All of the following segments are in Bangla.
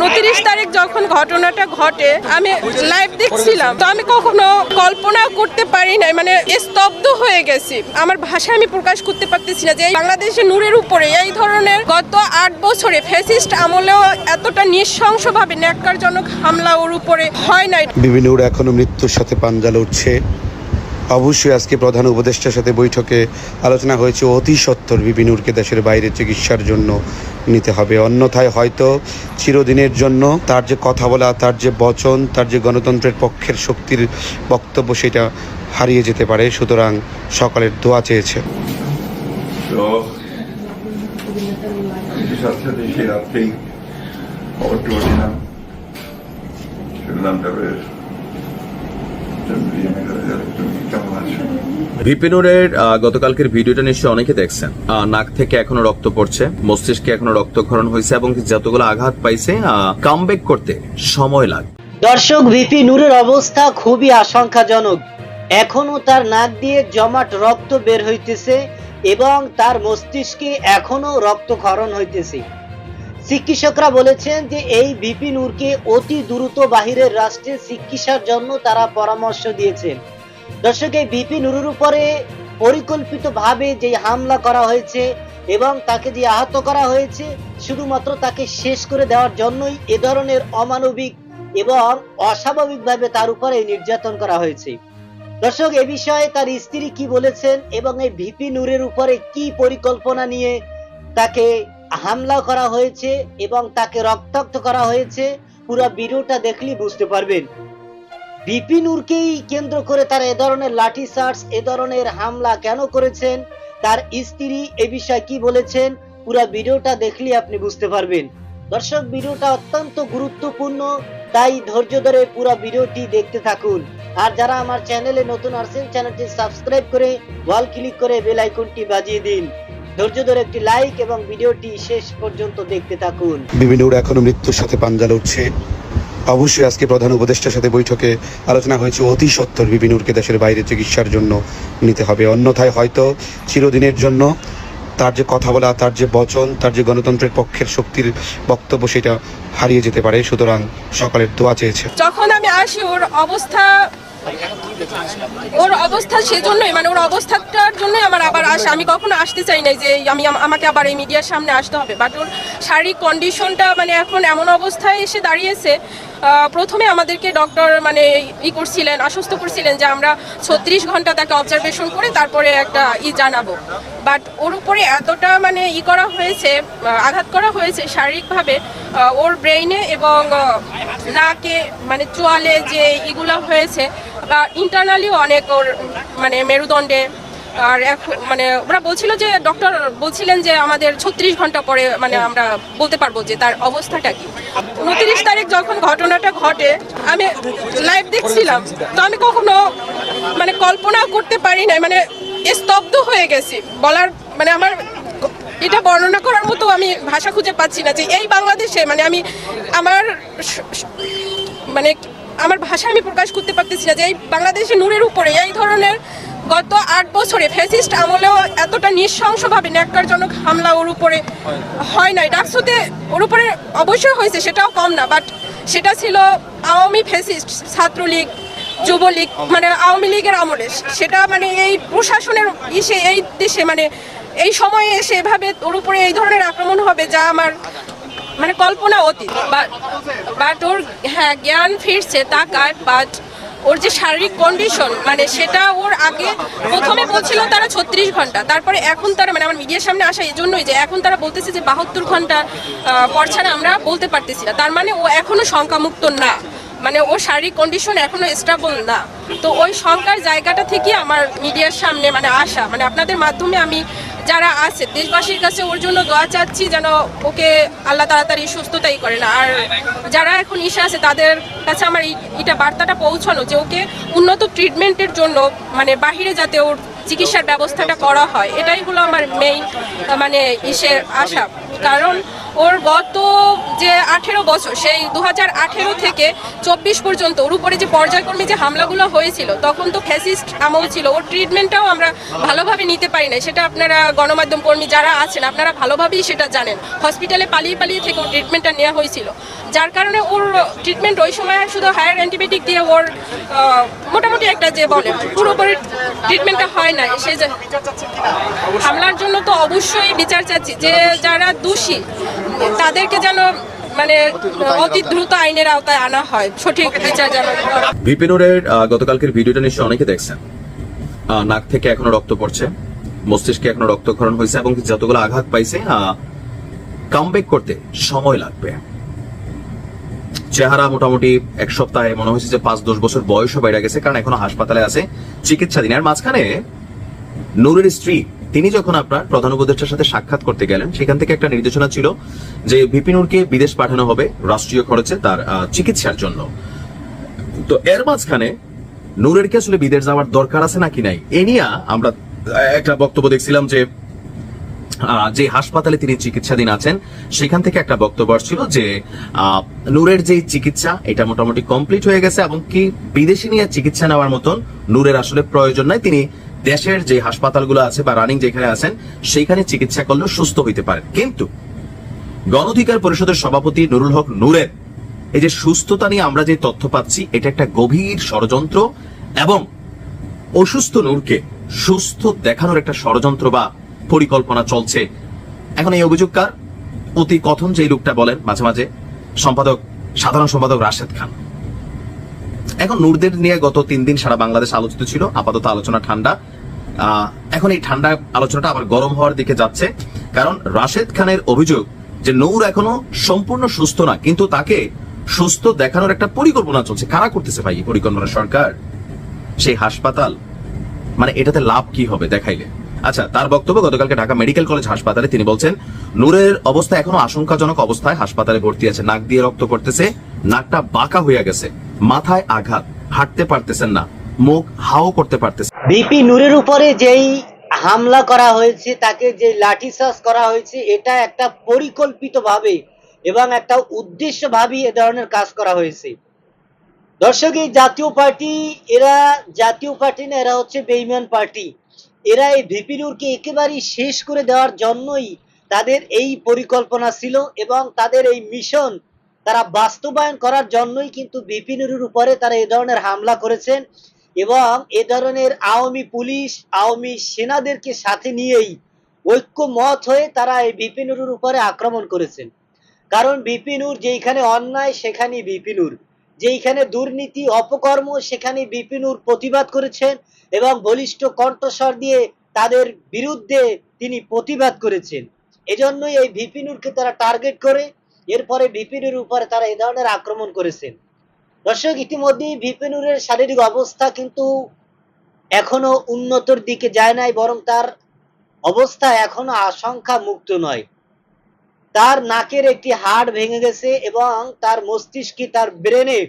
উনত্রিশ তারিখ যখন ঘটনাটা ঘটে, আমি লাইভ দেখছিলাম। তো আমি কখনো কল্পনা করতে পারি নাই মানে স্তব্ধ হয়ে গেছি। আমার ভাষা আমি প্রকাশ করতে পারতেছি না যে বাংলাদেশের নূরের উপরে এই ধরনের গত আট বছরে ফ্যাসিস্ট আমলেও এতটা নৃশংসভাবে ন্যাক্কারজনক হামলা ওর উপরে হয় নাই। বিভিন্ন এখনও মৃত্যুর সাথে পাঞ্জা লড়ছে। অবশ্যই আজকে প্রধান উপদেষ্টার সাথে বৈঠকে আলোচনা হয়েছে। অতি সত্বর বিপিনুরকে দেশের বাইরে চিকিৎসার জন্য নিতে হবে। অন্যথায় হয়তো চিরদিনের জন্য তার যে কথা বলা, তার যে বচন, তার যে গণতন্ত্রের পক্ষের শক্তির বক্তব্য সেটা হারিয়ে যেতে পারে। সুতরাং সকালের দোয়া চেয়েছে। তো সাথে সাথে সে রাত্রেই খবরটা শুনলাম ভিপিনুরের গতকালকের ভিডিওটা নিশ্চয়ই অনেকে দেখছেন। নাক থেকে এখনও রক্ত পড়ছে, মস্তিষ্কে এখনও রক্তক্ষরণ হয়েছে এবং যতগুলো আঘাত পাইছে কামব্যাক করতে সময় লাগে। দর্শক ভিপি নূরের অবস্থা খুবই আশঙ্কাজনক। এখনও তার নাক দিয়ে জমাট রক্ত বের হইতেছে এবং তার মস্তিষ্কে এখনও রক্তক্ষরণ হইতেছে। চিকিৎসকরা বলেছেন যে এই ভিপি নূরকে অতি দ্রুত বাহিরের রাষ্ট্রে চিকিৎসার জন্য তারা পরামর্শ দিয়েছেন। দর্শক, এই ভিপি নুরের উপরে পরিকল্পিতভাবে যে হামলা করা হয়েছে এবং তাকে যে আহত করা হয়েছে, শুধুমাত্র তাকে শেষ করে দেওয়ার জন্যই এ ধরনের অমানবিক এবং অস্বাভাবিকভাবে তার উপরে নির্যাতন করা হয়েছে। দর্শক, এ বিষয়ে তার স্ত্রী কি বলেছেন এবং এই ভিপি নূরের উপরে কি পরিকল্পনা নিয়ে তাকে হামলা করা হয়েছে এবং তাকে রক্তাক্ত করা হয়েছে। পুরো ভিডিওটা দেখলেই বুঝতে পারবেন। বিপিনুরকেই কেন্দ্র করে তারা এ ধরনের লাঠি চার্জ এ ধরনের হামলা কেন করেছেন? তার স্ত্রী এ বিষয়ে কি বলেছেন? পুরো ভিডিওটা দেখলে আপনি বুঝতে পারবেন। দর্শক, ভিডিওটা অত্যন্ত গুরুত্বপূর্ণ, তাই ধৈর্য ধরে পুরো ভিডিওটি দেখতে থাকুন। আর যারা আমার চ্যানেলে নতুন আসছেন চ্যানেলটি সাবস্ক্রাইব করে ওয়াল ক্লিক করে বেল আইকনটি বাজিয়ে দিন। ধৈর্য ধরে একটি লাইক এবং ভিডিওটি শেষ পর্যন্ত দেখতে থাকুন। বিভিন্নর এখনও মৃত্যুর সাথে পাঞ্জা লড়ছে অবশ্যই আজকে প্রধান উপদেষ্টার সাথে বৈঠকে আলোচনা হয়েছে অতি সত্বর বিপিনুরকে দেশের বাইরে চিকিৎসার জন্য নিতে হবে। অন্যথায় হয়তো চিরদিনের জন্য তার যে কথা বলা তার যে বচন তার যে গণতন্ত্রের পক্ষের শক্তির বক্তব্য সেটা হারিয়ে যেতে পারে। সুতরাং সকালের দোয়া চেয়েছে। যখন আমি আসি ওর অবস্থা ওর অবস্থা সেজন্যই মানে ওর অবস্থাটার জন্যই আমার আবার আসে আমি কখনো আসতে চাই নাই যে আমি আমাকে আবার এই মিডিয়ার সামনে আসতে হবে। বাট ওর শারীরিক কন্ডিশনটা মানে এখন এমন অবস্থায় এসে দাঁড়িয়েছে প্রথমে আমাদেরকে ডক্টর মানে ই করছিলেন, আশ্বস্ত করছিলেন যে আমরা ছত্রিশ ঘণ্টা তাকে অবজারভেশন করে তারপরে একটা ই জানাব। বাট ওর উপরে এতটা মানে ই করা হয়েছে আঘাত করা হয়েছে শারীরিকভাবে ওর ব্রেইনে এবং নাকে মানে চোয়ালে যে ইগুলা হয়েছে, বা ইন্টারনালিও অনেক ওর মানে মেরুদণ্ডে, আর এখন মানে ওরা বলছিল যে ডক্টর বলছিলেন যে আমাদের ছত্রিশ ঘণ্টা পরে মানে আমরা বলতে পারব যে তার অবস্থাটা কি। উনত্রিশ তারিখ যখন ঘটনাটা ঘটে, আমি লাইভ দেখছিলাম, তো আমি কখনো মানে কল্পনা করতে পারি নাই মানে স্তব্ধ হয়ে গেছি। বলার মানে আমার এটা বর্ণনা করার মতো আমি ভাষা খুঁজে পাচ্ছি না যে এই বাংলাদেশে মানে আমি আমার মানে আমার ভাষা আমি প্রকাশ করতে পারতেছি না যে এই বাংলাদেশে নূরের উপরে এই ধরনের গত আট বছরে ফ্যাসিস্ট আমলেও এতটা নৃশংসভাবে ন্যাক্কারজনক হামলা ওর উপরে হয় নাই। ডাকসুতে ওর উপরে অবশ্যই হয়েছে, সেটাও কম না বাট সেটা ছিল আওয়ামী ফ্যাসিস্ট ছাত্রলীগ যুবলীগ মানে আওয়ামী লীগের আমলে। সেটা মানে এই প্রশাসনের ইসে, এই দেশে মানে এই সময়ে এসে এভাবে ওর উপরে এই ধরনের আক্রমণ হবে যা আমার মানে কল্পনা অতীত। বাট ওর হ্যাঁ জ্ঞান ফিরছে তা কাট বাট ওর যে শারীরিক কন্ডিশন মানে সেটা ওর আগে প্রথমে বলছিল তারা ছত্রিশ ঘণ্টা, তারপরে এখন তারা মানে আমার মিডিয়ার সামনে আসা এই জন্যই যে এখন তারা বলতেছে যে বাহাত্তর ঘণ্টা পর ছাড়া আমরা বলতে পারতেছি না। তার মানে ও এখনও শঙ্কামুক্ত না। মানে ওর শারীরিক কন্ডিশন এখনও স্টেবল না। তো ওই শঙ্কার জায়গাটা থেকে আমার মিডিয়ার সামনে মানে আসা। মানে আপনাদের মাধ্যমে আমি যারা আছে, দেশবাসীর কাছে ওর জন্য দোয়া চাচ্ছি যেন ওকে আল্লাহ তাড়াতাড়ি সুস্থতাই করে না। আর যারা এখন ইসে আছে, তাদের কাছে আমার এটা বার্তাটা পৌঁছানো যে ওকে উন্নত ট্রিটমেন্টের জন্য মানে বাহিরে যাতে ওর চিকিৎসার ব্যবস্থাটা করা হয়। এটাই হলো আমার মেইন মানে ইসের আশা। কারণ ওর গত যে আঠেরো বছর, সেই দু আঠেরো থেকে চব্বিশ পর্যন্ত ওর উপরে যে পর্যায়ক্রমে যে হামলাগুলো হয়েছিল, তখন তো ফ্যাসিস্ট আমল ছিল। ওর ট্রিটমেন্টটাও আমরা ভালোভাবে নিতে পারি না সেটা আপনারা গণমাধ্যম কর্মী যারা আছেন, আপনারা ভালোভাবেই সেটা জানেন। হসপিটালে পালিয়ে পালিয়ে থেকে ওর ট্রিটমেন্টটা নেওয়া হয়েছিল। যার কারণে ওর ট্রিটমেন্ট ওই সময় শুধু হায়ার অ্যান্টিবায়োটিক দিয়ে ওর মোটামুটি একটা যে বলে, পুরোপুরি ট্রিটমেন্টটা হয় না, সে হামলার জন্য তো অবশ্যই বিচার চাচ্ছি যে যারা দোষী, তাদেরকে যেন মানে আইনের আওতায় আনা হয়, সঠিক যেন বিপিনুরের গতকালকের ভিডিওটা অনেকে দেখছেন। নাক থেকে রক্ত পড়ছে, মস্তিষ্কে রক্তক্ষরণ হয়েছে এবং যতগুলো আঘাত পাইছে কামব্যাক করতে সময় লাগবে। চেহারা মোটামুটি এক সপ্তাহে মনে হয়েছে যে পাঁচ দশ বছর বয়সও বেড়ে গেছে, কারণ এখনও হাসপাতালে আছে চিকিৎসাধীন। আর মাঝখানে নুরের স্ত্রী, তিনি যখন আপনার প্রধান উপদেষ্টার সাথে সাক্ষাৎ করতে গেলেন, সেখান থেকে একটা নির্দেশনা ছিল যে বিপিনুরকে বিদেশ পাঠানো হবে রাষ্ট্রীয় খরচে তার চিকিৎসার জন্য। তো এর মাঝখানে নূরের কি আসলে বিদেশ যাওয়ার দরকার আছে নাকি নাই? এ নিয়ে আমরা একটা বক্তব্য দেখছিলাম যে যে হাসপাতালে তিনি চিকিৎসাধীন আছেন, সেখান থেকে একটা বক্তব্য ছিল যে নূরের যে চিকিৎসা, এটা মোটামুটি কমপ্লিট হয়ে গেছে এবং কি বিদেশি নিয়ে চিকিৎসা নেওয়ার মতন নূরের আসলে প্রয়োজন নাই। তিনি দেশের যে হাসপাতালগুলো আছে বা রানিং যেখানে আছেন, সেইখানে চিকিৎসা করলে সুস্থ হইতে পারেন। কিন্তু গণঅধিকার পরিষদের সভাপতি নুরুল হক নূরের এই যে সুস্থতা নিয়ে আমরা যে তথ্য পাচ্ছি, এটা একটা গভীর ষড়যন্ত্র এবং অসুস্থ নূরকে সুস্থ দেখানোর একটা ষড়যন্ত্র বা পরিকল্পনা চলছে। এখন এই অভিযোগ কার? অতি কথন যে লোকটা বলেন মাঝে মাঝে সম্পাদক, সাধারণ সম্পাদক রাশেদ খান। এখন নূরদের নিয়ে গত তিন দিন সারা বাংলাদেশ আলোচিত ছিল, আপাতত আলোচনা ঠান্ডা। এখন এই ঠান্ডা আলোচনাটা আবার গরম হওয়ার দিকে যাচ্ছে। কারণ রাশেদ খানের অভিযোগ যে নূর এখনও সম্পূর্ণ সুস্থ না, কিন্তু তাকে সুস্থ দেখানোর একটা পরিকল্পনা চলছে। কারা করতেছে ভাই পরিকল্পনা সরকার? সেই হাসপাতাল। মানে এটাতে লাভ কি হবে দেখাইলে? আচ্ছা তার বক্তব্য গতকালকে ঢাকা মেডিকেল কলেজ হাসপাতালে তিনি বলছেন, নূরের অবস্থা এখনও আশঙ্কাজনক অবস্থায় হাসপাতালে ভর্তি আছে। নাক দিয়ে রক্ত পড়তেছে, নাকটা বাঁকা হয়ে গেছে, মাথায় আঘাত, হাঁটতে পারতেছেন না, মুখ হাও করতে পারতেছে। বিপি নূরের উপরে যেই হামলা করা হয়েছে, তাকে যে লাঠিচার্জ করা হয়েছে, এটা একটা পরিকল্পিতভাবে এবং একটা উদ্দেশ্যভাবে এ ধরনের কাজ করা হয়েছে। দর্শক, এই জাতীয় পার্টি, এরা জাতীয় পার্টি না, এরা হচ্ছে বেইমান পার্টি। এরা এই ভিপি নূরকে একেবারেই শেষ করে দেওয়ার জন্যই তাদের এই পরিকল্পনা ছিল এবং তাদের এই মিশন তারা বাস্তবায়ন করার জন্যই কিন্তু ভিপি নুরের উপরে তারা এ ধরনের হামলা করেছেন এবং এ ধরনের আওয়ামী পুলিশ, আওয়ামী সেনাদেরকে সাথে নিয়েই ঐক্যমত হয়ে তারা এই বিপিনুরের উপরে আক্রমণ করেছেন। কারণ বিপিনুর যেইখানে অন্যায় সেখানে বিপিনুর যেইখানে দুর্নীতি, অপকর্ম, সেখানে বিপিনুর প্রতিবাদ করেছেন এবং বলিষ্ঠ কণ্ঠস্বর দিয়ে তাদের বিরুদ্ধে তিনি প্রতিবাদ করেছেন। এজন্যই এই বিপিনুরকে তারা টার্গেট করে, এরপরে বিপিনুর উপরে তারা এ ধরনের আক্রমণ করেছেন। দর্শক, ইতিমধ্যেই বিপিনুরের শারীরিক অবস্থা কিন্তু এখনও উন্নতর দিকে যায় নাই, বরং তার অবস্থা এখনও আশঙ্কা মুক্ত নয়। তার নাকের একটি হাড় ভেঙে গেছে এবং তার মস্তিষ্কে তার ব্রেনে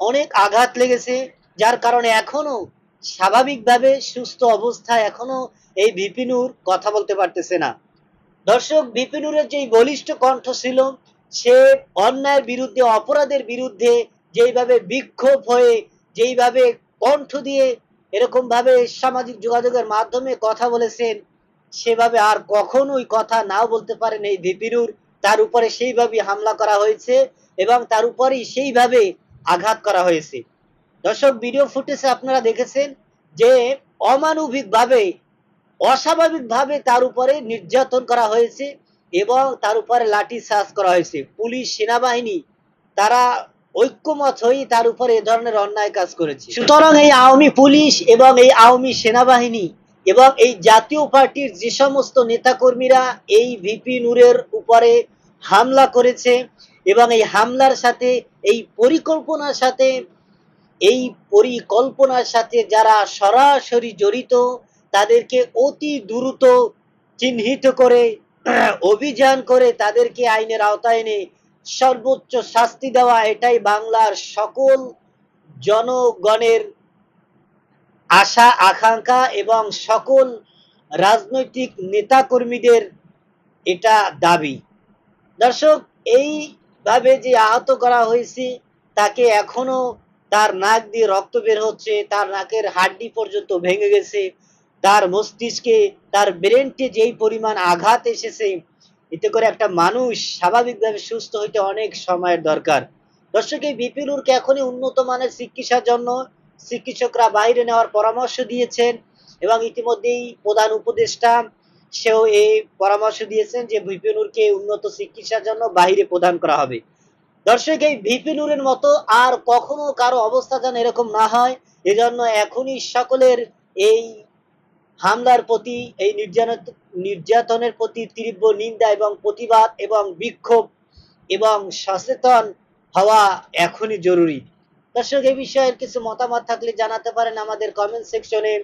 অনেক আঘাত লেগেছে, যার কারণে এখনও স্বাভাবিকভাবে সুস্থ অবস্থায় এখনও এই বিপিনুর কথা বলতে পারতেছে না। দর্শক বিপিনুরের যেই বলিষ্ঠ কণ্ঠ ছিল, সে অন্যায়ের বিরুদ্ধে, অপরাধের বিরুদ্ধে যেইভাবে বিক্ষোভ হয়ে, যেইভাবে কণ্ঠ দিয়ে এরকম ভাবে সামাজিক যোগাযোগের মাধ্যমে কথা বলেছেন সেভাবে আর কখনোই কথা নাও বলতে পারেন এই ভিপিনুর তার উপরে সেইভাবে হামলা করা হয়েছে এবং তার উপরেই সেইভাবে আঘাত করা হয়েছে। দর্শক ভিডিও ফুটেজে আপনারা দেখেছেন যে অমানবিকভাবে, অস্বাভাবিকভাবে তার উপরে নির্যাতন করা হয়েছে এবং তার উপরে লাঠি চার্জ করা হয়েছে। পুলিশ, সেনাবাহিনী, তারা ঐক্যমত হয়ে তার উপরে এ ধরনের অন্যায় কাজ করেছে। সুতরাং এই আওয়ামী পুলিশ এবং এই আওয়ামী সেনাবাহিনী এবং এই জাতীয় পার্টির যে সমস্ত নেতাকর্মীরা এই ভিপি নূরের উপরে হামলা করেছে এবং এই হামলার সাথে, এই পরিকল্পনার সাথে, এই পরিকল্পনার সাথে যারা সরাসরি জড়িত, তাদেরকে অতি দ্রুত চিহ্নিত করে, অভিযান করে তাদেরকে আইনের আওতায় এনে সর্বোচ্চ শাস্তি দেওয়া, এটাই বাংলার সকল জনগণের আশা, আকাঙ্ক্ষা এবং সকল রাজনৈতিক নেতাকর্মীদের এটা দাবি। দর্শক, এইভাবে যে আহত করা হয়েছে, তাকে এখনও তার নাক দিয়ে রক্ত বের হচ্ছে, তার নাকের হাড্ডি পর্যন্ত ভেঙে গেছে, তার মস্তিষ্কে, তার ব্রেনটে যেই পরিমাণ আঘাত এসেছে, এতে করে একটা মানুষ স্বাভাবিকভাবে সুস্থ হইতে অনেক সময়ের দরকার। দর্শক, এই বিপিনুরকে এখনই উন্নত মানের চিকিৎসার জন্য চিকিৎসকরা বাইরে নেওয়ার পরামর্শ দিয়েছেন এবং ইতিমধ্যেই প্রধান উপদেষ্টা সেও এই পরামর্শ দিয়েছেন যে ভিপিনুরকে উন্নত চিকিৎসার জন্য বাইরে প্রদান করা হবে। দর্শক, এই ভিপিনুরের মতো আর কখনো কারও অবস্থা যেন এরকম না হয়, এজন্য এখনই সকলের এই হামলার প্রতি, এই নির্যাতন নির্যাতনের প্রতি তীব্র নিন্দা এবং প্রতিবাদ এবং বিক্ষোভ এবং সচেতন হওয়া এখনই জরুরি। দর্শক, এই বিষয়ের কিছু মতামত থাকলে জানাতে পারেন আমাদের কমেন্ট সেকশনে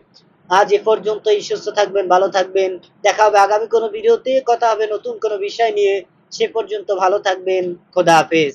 আজ এ পর্যন্তই, সুস্থ থাকবেন, ভালো থাকবেন। দেখা হবে আগামী কোনো ভিডিওতে, কথা হবে নতুন কোনো বিষয় নিয়ে। সে পর্যন্ত ভালো থাকবেন, খোদা হাফেজ।